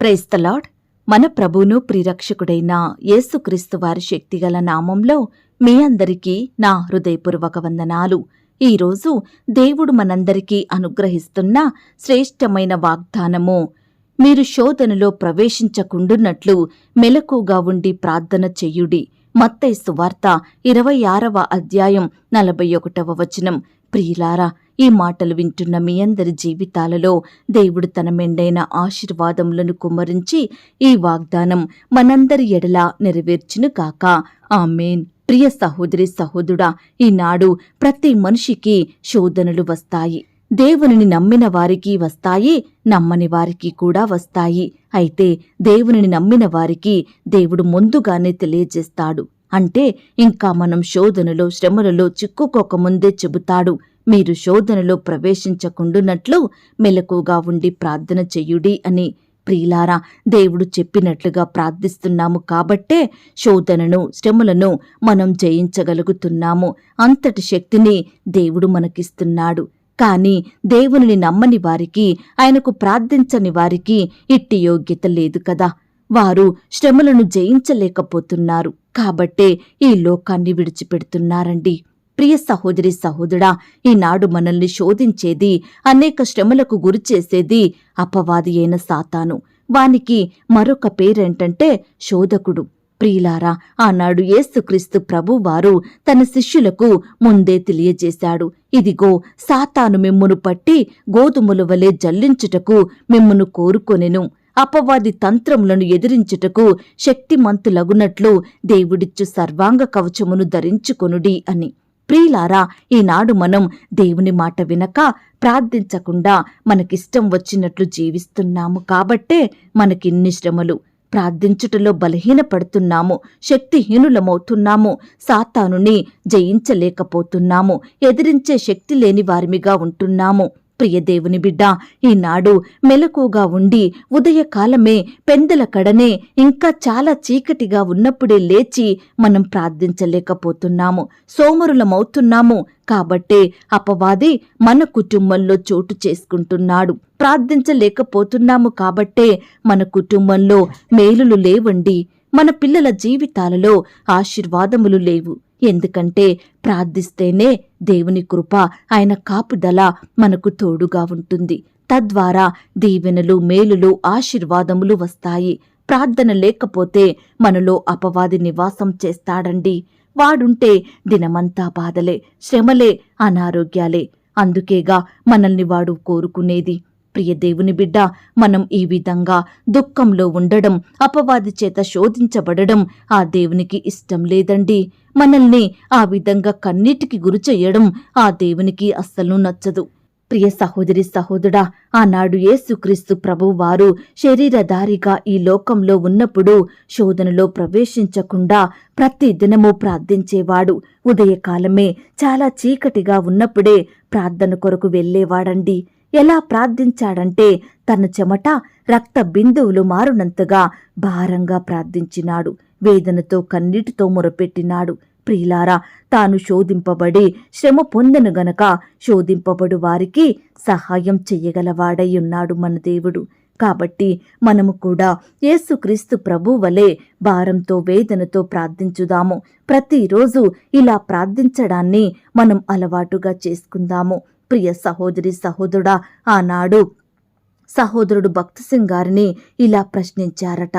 Praise the Lord మన ప్రభువును ప్రిరక్షకుడైన యేసుక్రీస్తు వారి శక్తిగల నామంలో మీ అందరికీ నా హృదయపూర్వక వందనాలు. ఈరోజు దేవుడు మనందరికీ అనుగ్రహిస్తున్న శ్రేష్టమైన వాగ్దానము మీరు శోధనలో ప్రవేశించకుండున్నట్లు మెలకుగా ఉండి ప్రార్థన చెయ్యుడి మత్తైసు వార్త ఇరవై ఆరవ అధ్యాయం నలభై ఒకటవ వచనం. ప్రియులారా ఈ మాటలు వింటున్న మీ అందరి జీవితాలలో దేవుడు తన మెండైన ఆశీర్వాదములను కుమ్మరించి ఈ వాగ్దానం మనందరి ఎడలా నెరవేర్చును కాక ఆమెన్. ప్రియ సహోదరి సహోదరుడా ఈనాడు ప్రతి మనిషికి శోధనలు వస్తాయి. దేవునిని నమ్మిన వారికి వస్తాయి నమ్మని వారికి కూడా వస్తాయి. అయితే దేవునిని నమ్మిన వారికి దేవుడు ముందుగానే తెలియజేస్తాడు. అంటే ఇంకా మనం శోధనలో శ్రమలలో చిక్కుకోకముందే చెబుతాడు. మీరు శోధనలో ప్రవేశించకుండునట్లు మెలకుగా ఉండి ప్రార్థన చెయ్యుడి అని. ప్రియులారా దేవుడు చెప్పినట్లుగా ప్రార్థిస్తున్నాము కాబట్టే శోధనను శ్రమలను మనం జయించగలుగుతున్నాము. అంతటి శక్తిని దేవుడు మనకిస్తున్నాడు. కాని దేవునిని నమ్మని వారికి ఆయనకు ప్రార్థించని వారికి ఇట్టి యోగ్యత లేదు కదా. వారు శ్రమలను జయించలేకపోతున్నారు. కాబట్టే ఈ లోకాన్ని విడిచిపెడుతున్నారండి. ప్రియ సహోదరి సహోదరా ఈనాడు మనల్ని శోధించేది అనేక శ్రమలకు గురిచేసేది అపవాది అయిన సాతాను. వానికి మరొక పేరేంటంటే శోధకుడు. ప్రియులారా ఆనాడు యేసుక్రీస్తు ప్రభువారు తన శిష్యులకు ముందే తెలియజేశాడు. ఇదిగో సాతాను మిమ్మును పట్టి గోధుమల వలె జల్లించుటకు మిమ్మును కోరుకొనెను. అపవాది తంత్రములను ఎదిరించుటకు శక్తిమంతులగునట్లు దేవుడిచ్చు సర్వాంగ కవచమును ధరించుకొనుడి అని. ప్రియులారా ఈనాడు మనం దేవుని మాట వినక ప్రార్థించకుండా మనకిష్టం వచ్చినట్లు జీవిస్తున్నాము కాబట్టే మనకిన్ని శ్రమలు. ప్రార్థించుటలో బలహీనపడుతున్నాము శక్తిహీనులమవుతున్నాము సాతానుని జయించలేకపోతున్నాము ఎదిరించే శక్తి లేని వారిమిగా ఉంటున్నాము. ప్రియదేవుని బిడ్డ ఈనాడు మెలకుగా ఉండి ఉదయకాలమే పెందల కడనే ఇంకా చాలా చీకటిగా ఉన్నప్పుడే లేచి మనం ప్రార్థించలేకపోతున్నాము. సోమరులమవుతున్నాము కాబట్టే అపవాది మన కుటుంబంలో చోటు చేసుకుంటున్నాడు. ప్రార్థించలేకపోతున్నాము కాబట్టే మన కుటుంబంలో మేలులు లేవండి. మన పిల్లల జీవితాలలో ఆశీర్వాదములు లేవు. ఎందుకంటే ప్రార్థిస్తేనే దేవుని కృప ఆయన కాపుదల మనకు తోడుగా ఉంటుంది. తద్వారా దీవెనలు మేలులు ఆశీర్వాదములు వస్తాయి. ప్రార్థన లేకపోతే మనలో అపవాది నివాసం చేస్తాడండి. వాడుంటే దినమంతా బాధలే శ్రమలే అనారోగ్యాలే. అందుకేగా మనల్ని వాడు కోరుకునేది ప్రియ దేవుని బిడ్డ మనం ఈ విధంగా దుఃఖంలో ఉండడం అపవాది చేత శోధించబడడం ఆ దేవునికి ఇష్టం లేదండి. మనల్ని ఆ విధంగా కన్నీటికి గురి చెయ్యడం ఆ దేవునికి అస్సలు నచ్చదు. ప్రియ సహోదరి సహోదరా ఆనాడు యేసుక్రీస్తు ప్రభువారు శరీరధారిగా ఈ లోకంలో ఉన్నప్పుడు శోధనలో ప్రవేశించకుండా ప్రతి దినము ప్రార్థించేవాడు. ఉదయకాలమే చాలా చీకటిగా ఉన్నప్పుడే ప్రార్థన కొరకు వెళ్ళేవాడండి ఎలా ప్రార్థించాడంటే తన చెమట రక్త బిందువులు మారునంతగా భారంగా ప్రార్థించినాడు. వేదనతో కన్నీటితో మొరపెట్టినాడు. ప్రియులారా తాను శోధింపబడి శ్రమ పొందను గనక శోధింపబడు వారికి సహాయం చెయ్యగలవాడై ఉన్నాడు మన దేవుడు. కాబట్టి మనము కూడా యేసుక్రీస్తు ప్రభు వలె భారంతో వేదనతో ప్రార్థించుదాము. ప్రతిరోజు ఇలా ప్రార్థించడాన్ని మనం అలవాటుగా చేసుకుందాము. ప్రియ సహోదరి సహోదరుడా ఆనాడు సహోదరుడు భక్త సింగ్ గారిని ఇలా ప్రశ్నించారట.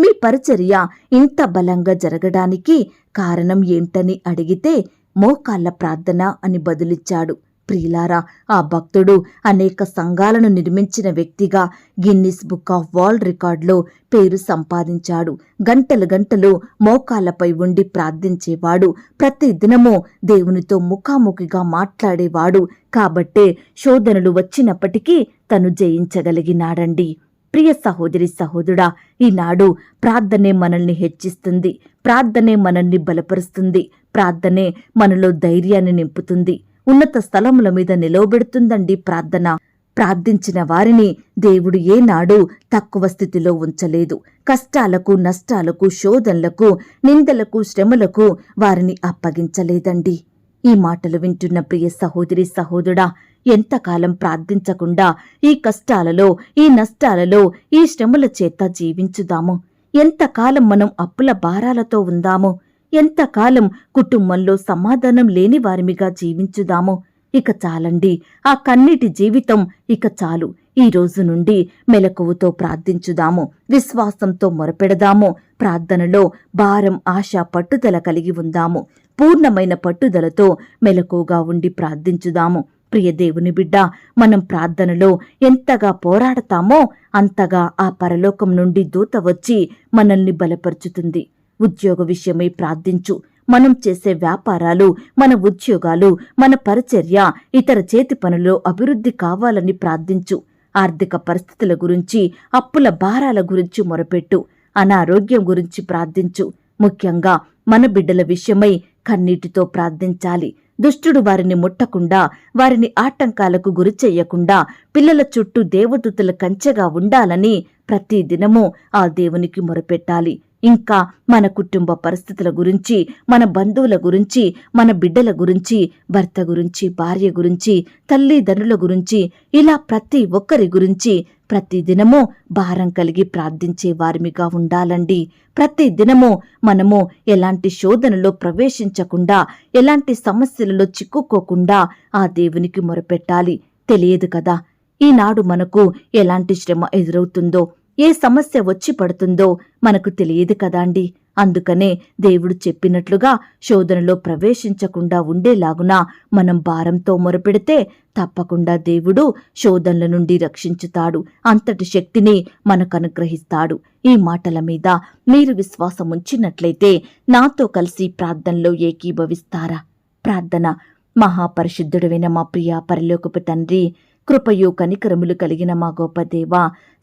మీ పరిచర్య ఇంత బలంగా జరగడానికి కారణం ఏంటని అడిగితే మోకాళ్ళ ప్రార్థన అని బదులిచ్చాడు. ప్రియులారా ఆ భక్తుడు అనేక సంఘాలను నిర్మించిన వ్యక్తిగా గిన్నిస్ బుక్ ఆఫ్ వరల్డ్ రికార్డులో పేరు సంపాదించాడు. గంటలు గంటలు మోకాళ్ళపై ఉండి ప్రార్థించేవాడు. ప్రతి దినము దేవునితో ముఖాముఖిగా మాట్లాడేవాడు. కాబట్టే శోధనలు వచ్చినప్పటికీ తను జయించగలిగినాడండి. ప్రియ సహోదరి సహోదరుడా ఈనాడు ప్రార్థనే మనల్ని హెచ్చిస్తుంది. ప్రార్థనే మనల్ని బలపరుస్తుంది. ప్రార్థనే మనలో ధైర్యాన్ని నింపుతుంది. ఉన్నత స్థలముల మీద నిలవబెడుతుందండి ప్రార్థన. ప్రార్థించిన వారిని దేవుడు ఏనాడు తక్కువ స్థితిలో ఉంచలేదు. కష్టాలకు నష్టాలకు శోధనలకు నిందలకు శ్రమలకు వారిని అప్పగించలేదండి. ఈ మాటలు వింటున్న ప్రియ సహోదరి సహోదరుడా ఎంతకాలం ప్రార్థించకుండా ఈ కష్టాలలో ఈ నష్టాలలో ఈ శ్రమల చేత జీవించుదాము. ఎంతకాలం మనం అప్పుల భారాలతో ఉందాము. ఎంతకాలం కుటుంబంలో సమాధానం లేని వారిమిగా జీవించుదాము. ఇక చాలండి. ఆ కన్నీటి జీవితం ఇక చాలు. ఈ రోజు నుండి మెలకువతో ప్రార్థించుదాము. విశ్వాసంతో మొరపెడదాము. ప్రార్థనలో భారం ఆశ పట్టుదల కలిగి ఉందాము. పూర్ణమైన పట్టుదలతో మెలకువగా ఉండి ప్రార్థించుదాము. ప్రియ దేవుని బిడ్డ మనం ప్రార్థనలో ఎంతగా పోరాడతామో అంతగా ఆ పరలోకం నుండి దూత వచ్చి మనల్ని బలపరుచుతుంది. ఉద్యోగ విషయమై ప్రార్థించు. మనం చేసే వ్యాపారాలు మన ఉద్యోగాలు మన పరిచర్య ఇతర చేతి పనులు అభివృద్ధి కావాలని ప్రార్థించు. ఆర్థిక పరిస్థితుల గురించి అప్పుల భారాల గురించి మొరపెట్టు. అనారోగ్యం గురించి ప్రార్థించు. ముఖ్యంగా మన బిడ్డల విషయమై కన్నీటితో ప్రార్థించాలి. దుష్టుడు వారిని ముట్టకుండా వారిని ఆటంకాలకు గురి చెయ్యకుండా పిల్లల చుట్టూ దేవదూతల కంచెగా ఉండాలని ప్రతి దినము ఆ దేవునికి మొరపెట్టాలి. ఇంకా మన కుటుంబ పరిస్థితుల గురించి మన బంధువుల గురించి మన బిడ్డల గురించి భర్త గురించి భార్య గురించి తల్లిదండ్రుల గురించి ఇలా ప్రతి ఒక్కరి గురించి ప్రతి దినము భారం కలిగి ప్రార్థించే వారిమిగా ఉండాలండి. ప్రతి దినము మనము ఎలాంటి శోధనలో ప్రవేశించకుండా ఎలాంటి సమస్యలలో చిక్కుకోకుండా ఆ దేవునికి మొరపెట్టాలి. తెలియదు కదా ఈనాడు మనకు ఎలాంటి శ్రమ ఎదురవుతుందో ఏ సమస్య వచ్చి పడుతుందో మనకు తెలియదు కదాండి. అందుకనే దేవుడు చెప్పినట్లుగా శోధనలో ప్రవేశించకుండా ఉండేలాగున మనం భారంతో మొరపెడితే తప్పకుండా దేవుడు శోధనల నుండి రక్షించుతాడు. అంతటి శక్తిని మనకు అనుగ్రహిస్తాడు. ఈ మాటల మీద మీరు విశ్వాసం ఉంచినట్లయితే నాతో కలిసి ప్రార్థనలో ఏకీభవిస్తారా? ప్రార్థన. మహాపరిశుద్ధుడైన మా ప్రియ పరిలోకపు తండ్రి కృపయు కనికరములు కలిగిన మా గొప్ప దేవ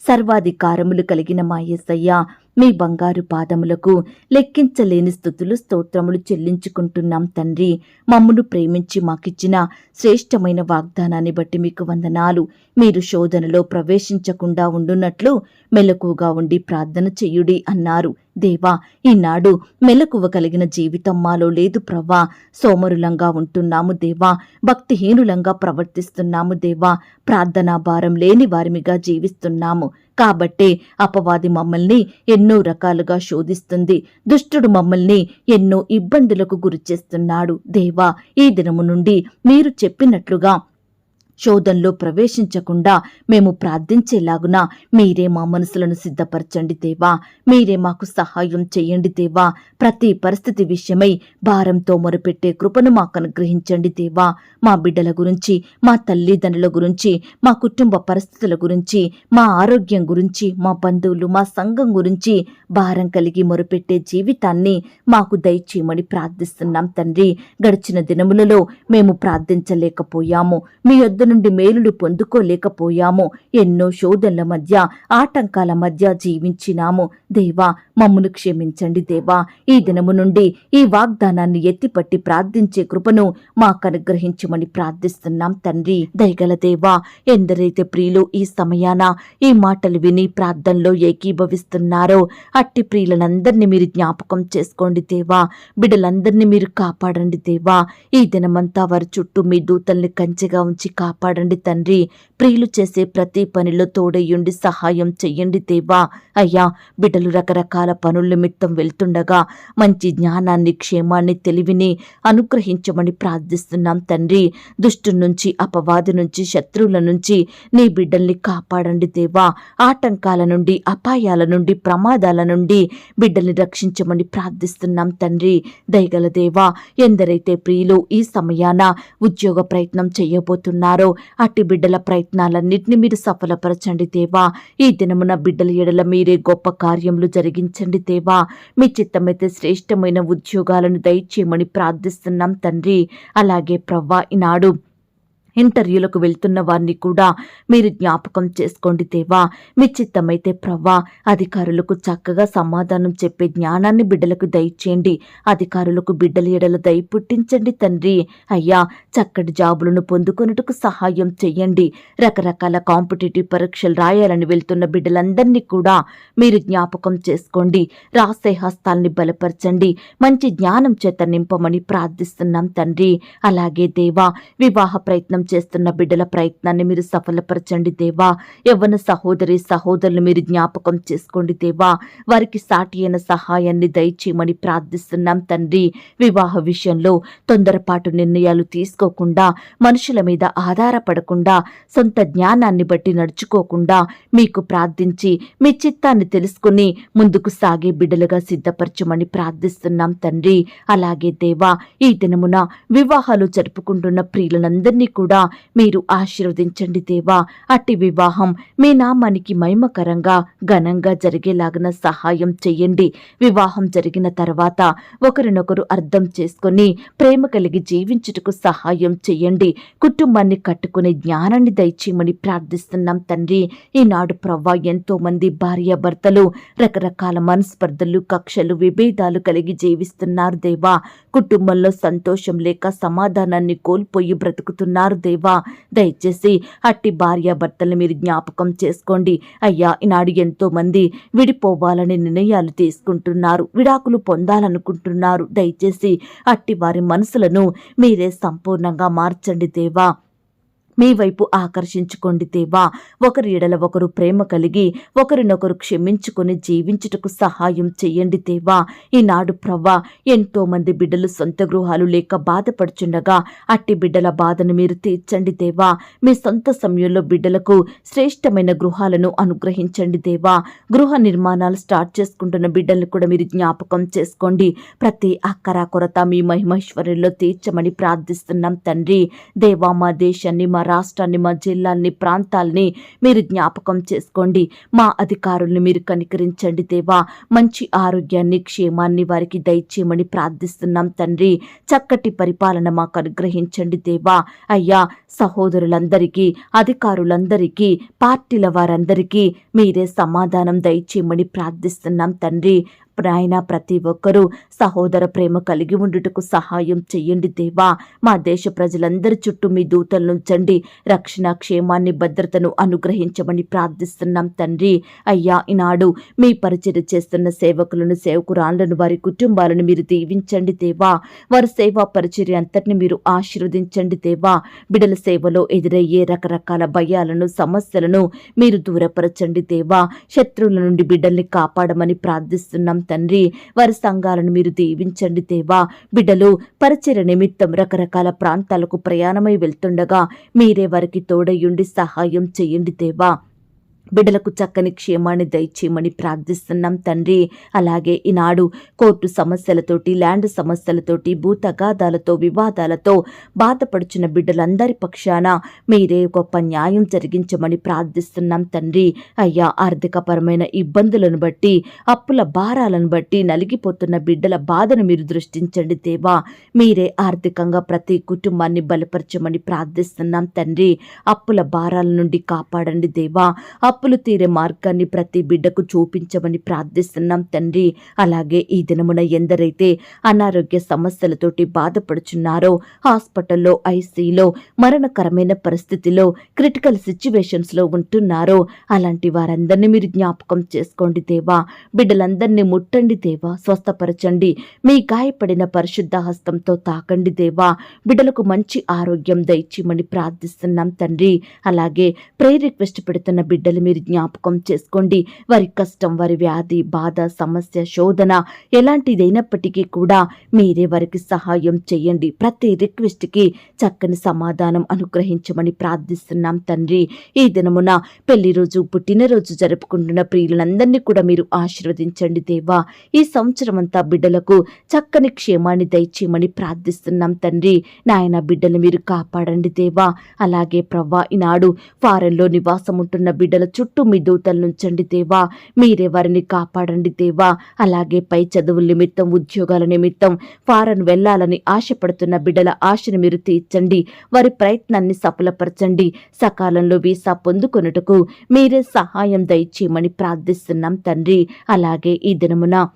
సర్వాధికారములు కలిగిన మా యేసయ్య మీ బంగారు పాదములకు లెక్కించలేని స్థుతులు స్తోత్రములు చెల్లించుకుంటున్నాం తండ్రి. మమ్మును ప్రేమించి మాకిచ్చిన శ్రేష్టమైన వాగ్దానాన్ని బట్టి మీకు వందనాలు. మీరు శోధనలో ప్రవేశించకుండా ఉండున్నట్లు మెలకుగా ఉండి ప్రార్థన చెయ్యుడి అన్నారు. దేవా ఈనాడు మెలకువ కలిగిన జీవితం మాలో లేదు ప్రవ్వా. సోమరులంగా ఉంటున్నాము దేవా. భక్తిహీనులంగా ప్రవర్తిస్తున్నాము దేవా. ప్రార్థనా భారం లేని వారిమిగా జీవిస్తున్నాము. కాబట్టే అపవాది మమ్మల్ని ఎన్నో రకాలుగా శోధిస్తుంది. దుష్టుడు మమ్మల్ని ఎన్నో ఇబ్బందులకు గురిచేస్తున్నాడు. దేవా ఈ దినము నుండి మీరు చెప్పినట్లుగా శోధంలో ప్రవేశించకుండా మేము ప్రార్థించేలాగున మీరే మా మనసులను సిద్ధపరచండి దేవా. మీరే మాకు సహాయం చేయండి దేవా. ప్రతి పరిస్థితి విషయమై భారంతో మొరపెట్టే కృపను మాకు అనుగ్రహించండి దేవా. మా బిడ్డల గురించి మా తల్లిదండ్రుల గురించి మా కుటుంబ పరిస్థితుల గురించి మా ఆరోగ్యం గురించి మా బంధువులు మా సంఘం గురించి భారం కలిగి మొరపెట్టే జీవితాన్ని మాకు దయచేయమని ప్రార్థిస్తున్నాం తండ్రి. గడిచిన దినములలో మేము ప్రార్థించలేకపోయాము. మీ యొద్ద నుండి మేలులు పొందుకోలేకపోయాము. ఎన్నో శోధనల మధ్య ఆటంకాల మధ్య జీవించినాము. దేవా మమ్మును క్షమించండి దేవా. ఈ దినము నుండి ఈ వాగ్దానాన్ని ఎత్తిపట్టి ప్రార్థించే కృపను మాకు అనుగ్రహించమని ప్రార్థిస్తున్నాం తండ్రి. దయగల దేవా ఎందరైతే ప్రియులు ఈ సమయాన ఈ మాటలు విని ప్రార్థనలో ఏకీభవిస్తున్నారో అట్టి ప్రియులనందరినీ మీరు జ్ఞాపకం చేసుకోండి దేవా. బిడ్డలందరినీ మీరు కాపాడండి దేవా. ఈ దినమంతా వారి చుట్టూ మీ దూతల్ని కంచెగా ఉంచి కాపాడండి తండ్రి. ప్రియులు చేసే ప్రతి పనిలో తోడయ్యుండి సహాయం చెయ్యండి దేవా. అయ్యా బిడ్డలు రకరకాల పనుల నిమిత్తం వెళ్తుండగా మంచి జ్ఞానాన్ని క్షేమాన్ని తెలివిని అనుగ్రహించమని ప్రార్థిస్తున్నాం తండ్రి. దుష్టు నుంచి అపవాది నుంచి శత్రువుల నుంచి నీ బిడ్డల్ని కాపాడండి దేవా. ఆటంకాల నుండి అపాయాల నుండి ప్రమాదాల నుండి బిడ్డల్ని రక్షించమని ప్రార్థిస్తున్నాం తండ్రి. దయగల దేవా ఎందరైతే ప్రియులు ఈ సమయాన ఉద్యోగ ప్రయత్నం చేయబోతున్నారో అట్టి బిడ్డల ప్రయత్నాలన్నింటినీ మీరు సఫలపరచండి దేవా. ఈ దినమున బిడ్డల ఎడల మీరే గొప్ప కార్యములు జరిగించండి దేవా. మీ చిత్తమైతే శ్రేష్టమైన ఉద్యోగాలను దయచేయమని ప్రార్థిస్తున్నాం తండ్రి. అలాగే ప్రవ్వా ఈనాడు ఇంటర్వ్యూలకు వెళ్తున్న వారిని కూడా మీరు జ్ఞాపకం చేసుకోండి దేవా. మీ చిత్తమైతే ప్రవ్వా అధికారులకు చక్కగా సమాధానం చెప్పే జ్ఞానాన్ని బిడ్డలకు దయచేయండి. అధికారులకు బిడ్డల ఎడల దయ పుట్టించండి తండ్రి. అయ్యా చక్కటి జాబులను పొందుకొనుటకు సహాయం చెయ్యండి. రకరకాల కాంపిటేటివ్ పరీక్షలు రాయాలని వెళ్తున్న బిడ్డలందరినీ కూడా మీరు జ్ఞాపకం చేసుకోండి. రాసే హస్తాల్ని బలపరచండి. మంచి జ్ఞానం చేత నింపమని ప్రార్థిస్తున్నాం తండ్రి. అలాగే దేవా వివాహ ప్రయత్నం చేస్తున్న బిడ్డల ప్రయత్నాన్ని మీరు సఫలపరచండి దేవా. యవ్వన సహోదరి సహోదరులు మీరు జ్ఞాపకం చేసుకోండి దేవా. వారికి సాటి అయిన సహాయాన్ని దయచేయమని ప్రార్థిస్తున్నాం తండ్రి. వివాహ విషయంలో తొందరపాటు నిర్ణయాలు తీసుకోకుండా మనుషుల మీద ఆధారపడకుండా సొంత జ్ఞానాన్ని బట్టి నడుచుకోకుండా మీకు ప్రార్థించి మీ చిత్తాన్ని తెలుసుకుని ముందుకు సాగే బిడ్డలుగా సిద్ధపరచమని ప్రార్థిస్తున్నాం తండ్రి. అలాగే దేవా ఈ దినమున వివాహాలు జరుపుకుంటున్న ప్రియులనందరినీ కూడా మీరు ఆశీర్వదించండి దేవా. అట్టి వివాహం మీ నామానికి మహిమకరంగా ఘనంగా జరిగేలాగిన సహాయం చెయ్యండి వివాహం జరిగిన తర్వాత ఒకరినొకరు అర్థం చేసుకొని ప్రేమ కలిగి జీవించుటకు సహాయం చెయ్యండి కుటుంబాన్ని కట్టుకునే జ్ఞానాన్ని దయచేయమని ప్రార్థిస్తున్నాం తండ్రి. ఈనాడు ప్రవ్వా ఎంతో మంది భార్యాభర్తలు రకరకాల మనస్పర్ధలు కక్షలు విభేదాలు కలిగి జీవిస్తున్నారు దేవా. కుటుంబంలో సంతోషం లేక సమాధానాన్ని కోల్పోయి బ్రతుకుతున్నారు దేవా దయచేసి అట్టి భార్యాభర్తలు మీరు జ్ఞాపకం చేసుకోండి. అయ్యా ఈనాడు ఎంతో మంది విడిపోవాలని నిర్ణయాలు తీసుకుంటున్నారు విడాకులు పొందాలనుకుంటున్నారు. దయచేసి అట్టి వారి మనసులను మీరే సంపూర్ణంగా మార్చండి దేవా. మీ వైపు ఆకర్షించుకోండి దేవా. ఒకరి ఎడల ఒకరు ప్రేమ కలిగి ఒకరినొకరు క్షమించుకొని జీవించుటకు సహాయం చెయ్యండి దేవా. ఈనాడు ప్రవ్వా ఎంతో మంది బిడ్డలు సొంత గృహాలు లేక బాధపడుచుండగా అట్టి బిడ్డల బాధను మీరు తీర్చండి దేవా. మీ సొంత సమయంలో బిడ్డలకు శ్రేష్టమైన గృహాలను అనుగ్రహించండి దేవా. గృహ నిర్మాణాలు స్టార్ట్ చేసుకుంటున్న బిడ్డలను కూడా మీరు జ్ఞాపకం చేసుకోండి. ప్రతి అక్కరా కొరత మీ మహిమేశ్వరుల్లో తీర్చమని ప్రార్థిస్తున్నాం తండ్రి. దేవా మా దేశాన్ని మా రాష్ట్రాన్ని మా జిల్లాల్ని ప్రాంతాల్ని మీరు జ్ఞాపకం చేసుకోండి. మా అధికారుల్ని మీరు కనికరించండి దేవా. మంచి ఆరోగ్యాన్ని క్షేమాన్ని వారికి దయచేయమని ప్రార్థిస్తున్నాం తండ్రి. చక్కటి పరిపాలన మాకు అనుగ్రహించండి దేవా. అయ్యా సహోదరులందరికీ అధికారులందరికీ పార్టీల వారందరికీ మీరే సమాధానం దయచేయమని ప్రార్థిస్తున్నాం తండ్రి. నాయన ప్రతి ఒక్కరూ సహోదర ప్రేమ కలిగి ఉండుటకు సహాయం చెయ్యండి దేవా. మా దేశ ప్రజలందరి చుట్టూ మీ దూతలు ఉంచండి రక్షణ క్షేమాన్ని భద్రతను అనుగ్రహించమని ప్రార్థిస్తున్నాం తండ్రి. అయ్యా ఈనాడు మీ పరిచయం చేస్తున్న సేవకులను సేవకురాళ్ళను వారి కుటుంబాలను మీరు దీవించండి దేవా. వారి సేవా పరిచర్య అంతటిని మీరు ఆశీర్వదించండి దేవా. బిడల సేవలో ఎదురయ్యే రకరకాల భయాలను సమస్యలను మీరు దూరపరచండి దేవా. శత్రువుల నుండి బిడ్డల్ని కాపాడమని ప్రార్థిస్తున్నాం తండ్రి వారి సంఘాలను మీరు దీవించండి దేవా. బిడ్డలు పరిచయ నిమిత్తం రకరకాల ప్రాంతాలకు ప్రయాణమై వెళ్తుండగా మీరే వారికి తోడయుండి సహాయం చేయండి దేవా. బిడ్డలకు చక్కని క్షేమాన్ని దయచేయమని ప్రార్థిస్తున్నాం తండ్రి. అలాగే ఈనాడు కోర్టు సమస్యలతోటి ల్యాండ్ సమస్యలతోటి భూతగాదాలతో వివాదాలతో బాధపడుచున్న బిడ్డలందరి పక్షాన మీరే గొప్ప న్యాయం జరిగించమని ప్రార్థిస్తున్నాం తండ్రి. అయ్యా ఆర్థికపరమైన ఇబ్బందులను బట్టి అప్పుల భారాలను బట్టి నలిగిపోతున్న బిడ్డల బాధను మీరు దృష్టించండి దేవా. మీరే ఆర్థికంగా ప్రతి కుటుంబాన్ని బలపరచమని ప్రార్థిస్తున్నాం తండ్రి. అప్పుల భారాల నుండి కాపాడండి దేవా. అప్పులు తీరే మార్గాన్ని ప్రతి బిడ్డకు చూపించమని ప్రార్థిస్తున్నాం తండ్రి. అలాగే ఈ దినమున ఎందరైతే అనారోగ్య సమస్యలతోటి బాధపడుచున్నారో హాస్పిటల్లో ఐసీలో మరణకరమైన పరిస్థితిలో క్రిటికల్ సిచ్యువేషన్స్లో ఉంటున్నారో అలాంటి వారందరినీ మీరు జ్ఞాపకం చేసుకోండి దేవా. బిడ్డలందరినీ ముట్టండి దేవా స్వస్థపరచండి. మీ గాయపడిన పరిశుద్ధ హస్తంతో తాకండి దేవా. బిడ్డలకు మంచి ఆరోగ్యం దయచేయమని ప్రార్థిస్తున్నాం తండ్రి. అలాగే ప్రే రిక్వెస్ట్ పెడుతున్న బిడ్డలు మీరు జ్ఞాపకం చేసుకోండి. వారి కష్టం వారి వ్యాధి బాధ సమస్య శోధన ఎలాంటిదైనప్పటికీ కూడా మీరే వారికి సహాయం చేయండి. ప్రతి రిక్వెస్ట్కి చక్కని సమాధానం అనుగ్రహించమని ప్రార్థిస్తున్నాం తండ్రి. ఈ దినమున పెళ్ళి రోజు పుట్టినరోజు జరుపుకుంటున్న ప్రియులందరినీ కూడా మీరు ఆశీర్వదించండి దేవా. ఈ సంవత్సరం అంతా బిడ్డలకు చక్కని క్షేమాన్ని దయచేయమని ప్రార్థిస్తున్నాం తండ్రి. నాయన బిడ్డలు మీరు కాపాడండి దేవా. అలాగే ప్రవ్వా ఈనాడు ఫారెన్లో నివాసం ఉంటున్న బిడ్డల చుట్టూ మీ దూతలనుంచండి దేవా. మీరే వారిని కాపాడండి దేవా. అలాగే పై చదువుల నిమిత్తం ఉద్యోగాల నిమిత్తం ఫారెన్ వెళ్ళాలని ఆశపడుతున్న బిడ్డల ఆశను మీరు తీర్చండి. వారి ప్రయత్నాన్ని సఫలపరచండి. సకాలంలో వీసా పొందుకొనుటకు మీరే సహాయం దయచేయమని ప్రార్థిస్తున్నాం తండ్రి. అలాగే ఈ దినమున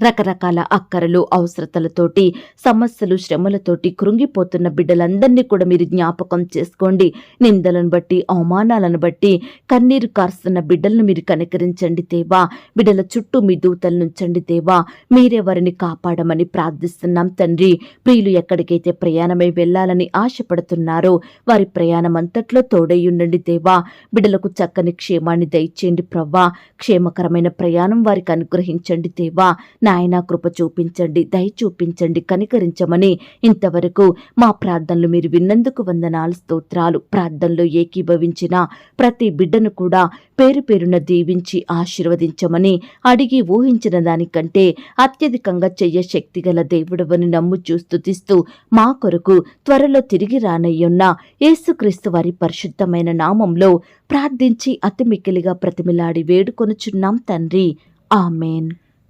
రకరకాల అక్కరలు అవసరతలతోటి సమస్యలు శ్రమలతోటి కృంగిపోతున్న బిడ్డలందరినీ కూడా మీరు జ్ఞాపకం చేసుకోండి. నిందలను బట్టి అవమానాలను బట్టి కన్నీరు కారుస్తున్న బిడ్డలను మీరు కనికరించండి దేవా. బిడ్డల చుట్టూ మీ దూతలు నుంచండి దేవా. మీరే వారిని కాపాడమని ప్రార్థిస్తున్నాం తండ్రి. ప్రియులు ఎక్కడికైతే ప్రయాణమై వెళ్ళాలని ఆశపడుతున్నారో వారి ప్రయాణం అంతట్లో తోడై ఉండండి దేవా. బిడ్డలకు చక్కని క్షేమాన్ని దయచేయండి ప్రవ్వా. క్షేమకరమైన ప్రయాణం వారికి అనుగ్రహించండి దేవా. నాయనా కృప చూపించండి దయ చూపించండి కనికరించమని ఇంతవరకు మా ప్రార్థనలు మీరు విన్నందుకు వందనాలు స్తోత్రాలు. ప్రార్థనలో ఏకీభవించిన ప్రతి బిడ్డను కూడా పేరు పేరున దీవించి ఆశీర్వదించమని అడిగి ఊహించిన దానికంటే అత్యధికంగా చెయ్య శక్తిగల దేవుడవని నమ్ము స్తుతిస్తూ మా కొరకు త్వరలో తిరిగి రానయ్యున్న యేసుక్రీస్తు వారి పరిశుద్ధమైన నామంలో ప్రార్థించి అతిమిక్కిలిగా ప్రతిమిలాడి వేడుకొనుచున్నాం తండ్రి. ఆమెన్.